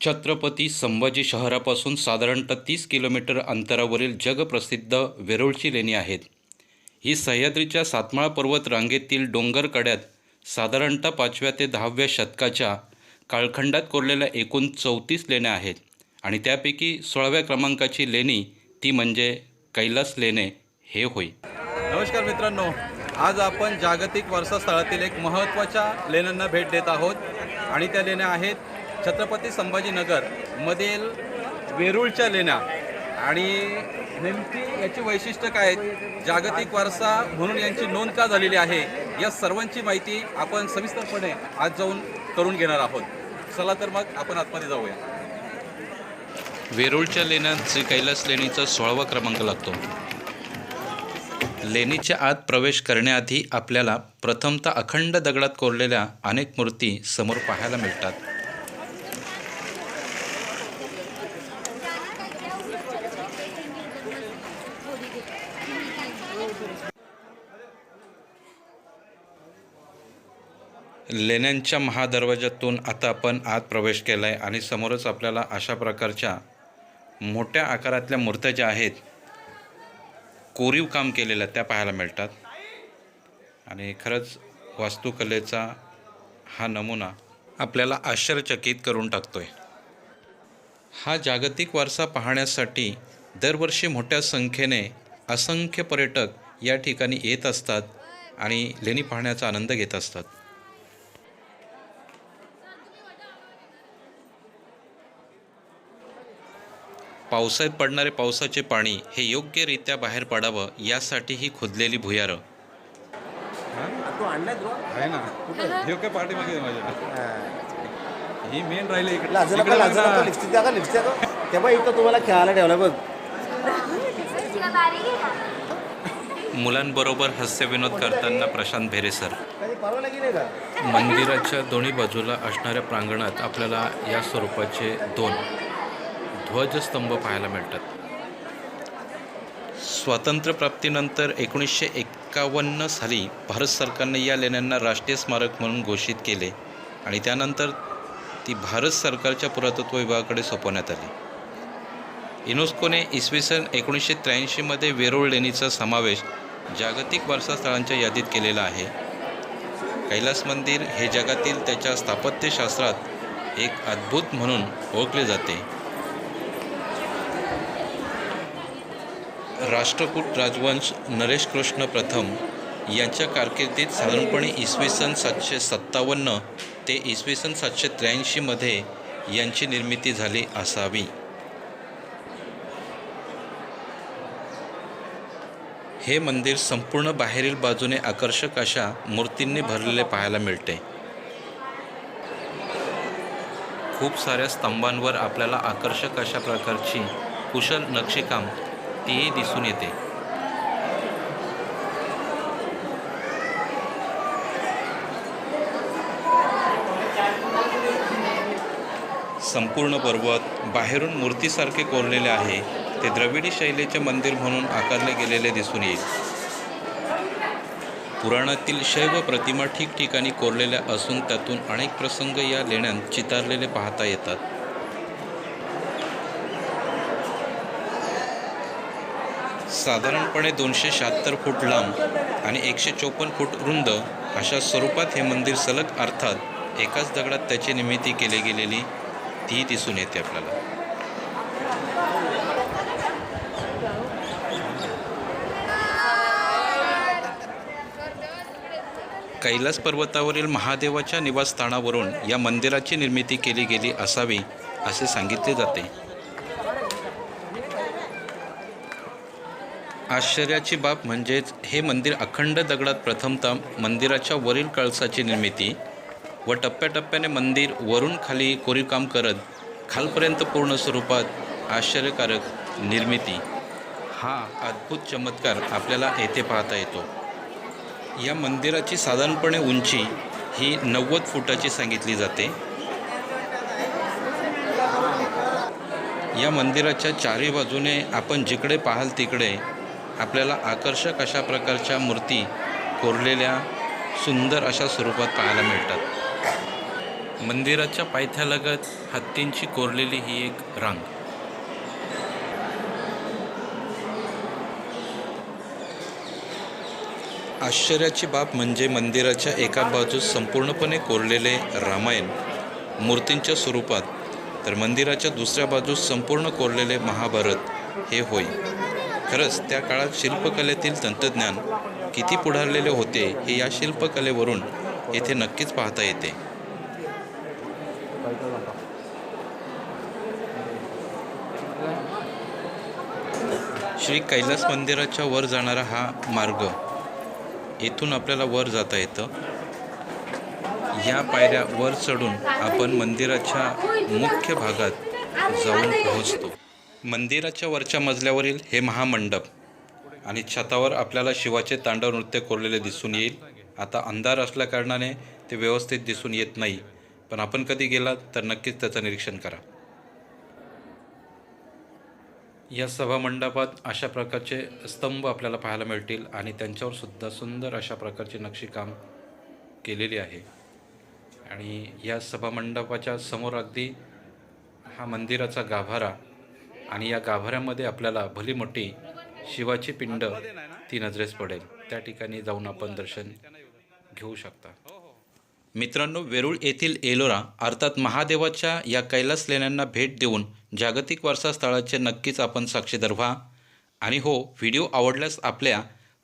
छत्रपती संभाजी शहरापासून साधारणतः तीस किलोमीटर अंतरावरील जगप्रसिद्ध वेरूळची लेणी आहेत. ही सह्याद्रीच्या सातमाळा पर्वत रांगेतील डोंगर कड्यात साधारणतः पाचव्या ते दहाव्या शतकाच्या काळखंडात कोरलेल्या एकूण चौतीस लेण्या आहेत आणि त्यापैकी सोळाव्या क्रमांकाची लेणी ती म्हणजे कैलास लेणे हे होय. नमस्कार मित्रांनो आज आपण जागतिक वारसा स्थळातील एक महत्त्वाच्या लेण्यांना भेट देत आहोत आणि त्या लेण्या आहेत छत्रपती संभाजीनगर मधील वेरूळच्या लेण्या आणि नेमकी याची वैशिष्ट्य काय आहेत? जागतिक वारसा म्हणून यांची नोंद का झालेली आहे? या सर्वांची माहिती आपण सविस्तरपणे आज जाऊन करून घेणार आहोत. चला तर मग आपण आतमध्ये जाऊया. वेरूळच्या लेण्यात श्री कैलास लेणीचा सोळावा क्रमांक लागतो. लेणीच्या आत प्रवेश करण्याआधी आपल्याला प्रथमतः अखंड दगडात कोरलेल्या अनेक मूर्ती समोर पाहायला मिळतात. लेण्यांच्या महादरवाज्यातून आता आपण आत प्रवेश केला आहे आणि समोरच आपल्याला अशा प्रकारच्या मोठ्या आकारातल्या मूर्त्या ज्या आहेत कोरीव काम केलेल्या त्या पाहायला मिळतात. आणि खरंच वास्तुकलेचा हा नमुना आपल्याला आश्चर्यचकित करून टाकतो आहे हा जागतिक वारसा पाहण्यासाठी दरवर्षी मोठ्या संख्येने असंख्य पर्यटक या ठिकाणी येत असतात आणि लेणी पाहण्याचा आनंद घेत असतात. पावसाळ्यात पडणारे पावसाचे पाणी हे योग्यरित्या बाहेर पडावं यासाठी ही खोदलेली भुयारं. आहे ना. कुठं? हे काय माझ्या? ही. मेन राहिले इकडे. लाजू नका इकडे लाजू बघा. नका लिपस्टिक द्या का लिपस्टिक द्या तेव्हा इथं तुम्हाला खेळायला ठेवलं बघ. मुलांबरोबर हास्यविनोद करताना प्रशांत भेरे सर. कधी का? मंदिराच्या दोन्ही बाजूला असणाऱ्या प्रांगणात आपल्याला या स्वरूपाचे दोन ध्वजस्तंभ पाहायला मिळतात. स्वातंत्र्यप्राप्तीनंतर एकोणीसशे एकावन्न साली भारत सरकारने या लेण्यांना राष्ट्रीय स्मारक म्हणून घोषित केले आणि त्यानंतर ती भारत सरकारच्या पुरातत्व विभागाकडे सोपवण्यात आली. युनेस्कोने इसवी सन एकोणीसशे त्र्याऐंशीमध्ये वेरूळ लेणीचा समावेश जागतिक वारसा स्थळांच्या यादीत केलेला आहे. कैलास मंदिर हे जगातील त्याच्या स्थापत्यशास्त्रात एक अद्भुत म्हणून ओळखले जाते. राष्ट्रकूट राजवंश नरेश कृष्ण प्रथम यांच्या कारकिर्दीत साधारणपणे इसवी सन सातशे सत्तावन्न ते इसवी सन सातशे त्र्याऐंशीमध्ये यांची निर्मिती झाली असावी. हे मंदिर संपूर्ण बाहेरील बाजूने आकर्षक अशा मूर्तींनी भरलेले पाहायला मिळते. खूप साऱ्या स्तंभांवर आपल्याला आकर्षक अशा प्रकारची कुशल नक्षीकाम तीही दिसून येते. संपूर्ण पर्वत बाहेरून मूर्तीसारखे कोरलेले आहे. ते द्रविडी शैलीचे मंदिर म्हणून आकारले गेलेले दिसून येईल. पुराणातील शैव प्रतिमा ठिकठिकाणी कोरलेल्या असून त्यातून अनेक प्रसंग या लेण्यात चितारलेले पाहता येतात. साधारणपणे दोनशे शहात्तर फूट लांब आणि एकशे चोपन्न फूट रुंद अशा स्वरूपात हे मंदिर सलग अर्थात एकाच दगडात त्याची निर्मिती केली गेलेली ती दिसून येते आपल्याला. कैलास पर्वतावरील महादेवाच्या निवासस्थानावरून या मंदिराची निर्मिती केली गेली असावी असे सांगितले जाते. आश्चर्याची बाब म्हणजेच हे मंदिर अखंड दगडात प्रथमतः मंदिराच्या वरील कळसाची निर्मिती व टप्प्याटप्प्याने मंदिर वरून खाली कोरीवकाम करत खालपर्यंत पूर्ण स्वरूपात आश्चर्यकारक निर्मिती. हा अद्भुत चमत्कार आपल्याला येथे पाहता येतो. या मंदिराची साधारणपणे उंची ही नव्वद फुटाची सांगितली जाते. या मंदिराच्या चारी बाजूने आपण जिकडे पाहाल तिकडे आपल्याला आकर्षक अशा प्रकारच्या मूर्ती कोरलेल्या सुंदर अशा स्वरूपात पाहायला मिळतात. मंदिराच्या पायथ्यालगत हत्तींची कोरलेली ही एक रांग. आश्चर्याची बाब म्हणजे मंदिराच्या एका बाजूस संपूर्णपणे कोरलेले रामायण मूर्तींच्या स्वरूपात तर मंदिराच्या दुसऱ्या बाजूस संपूर्ण कोरलेले महाभारत हे होय. खरंच त्या काळात शिल्पकलेतील तंत्रज्ञान किती पुढारलेले होते हे या शिल्पकलेवरून येथे नक्कीच पाहता येते. श्री कैलास मंदिराच्या वर जाणारा हा मार्ग येथून आपल्याला वर जाता येतं. या पायऱ्या वर चढून आपण मंदिराच्या मुख्य भागात जाऊन पोहोचतो. मंदिराच्या वरच्या मजल्यावरील हे महामंडप आणि छतावर आपल्याला शिवाचे तांडव नृत्य कोरलेले दिसून येईल. आता अंधार असल्याकारणाने ते व्यवस्थित दिसून येत नाही. पण आपण कधी गेलात तर नक्कीच त्याचं निरीक्षण करा. या सभामंडपात अशा प्रकारचे स्तंभ आपल्याला पाहायला मिळतील आणि त्यांच्यावर सुद्धा सुंदर अशा प्रकारचे नक्षीकाम केलेले आहे. आणि या सभामंडपाच्या समोर अगदी हा मंदिराचा गाभारा आणि या गाभाऱ्यामध्ये आपल्याला भली मोठी शिवाची पिंड ती नजरेस पडेल. त्या ठिकाणी जाऊन आपण दर्शन घेऊ शकता. मित्रांनो वेरूळ येथील एलोरा अर्थात महादेवाच्या या कैलास लेण्यांना भेट देऊन जागतिक वारसा स्थळाचे नक्कीच आपण साक्षीदार व्हा. आणि हो व्हिडिओ आवडल्यास आपल्या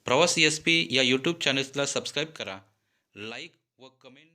प्रवास एस पी या यूट्यूब चॅनल्सला सबस्क्राईब करा. लाईक व कमेंट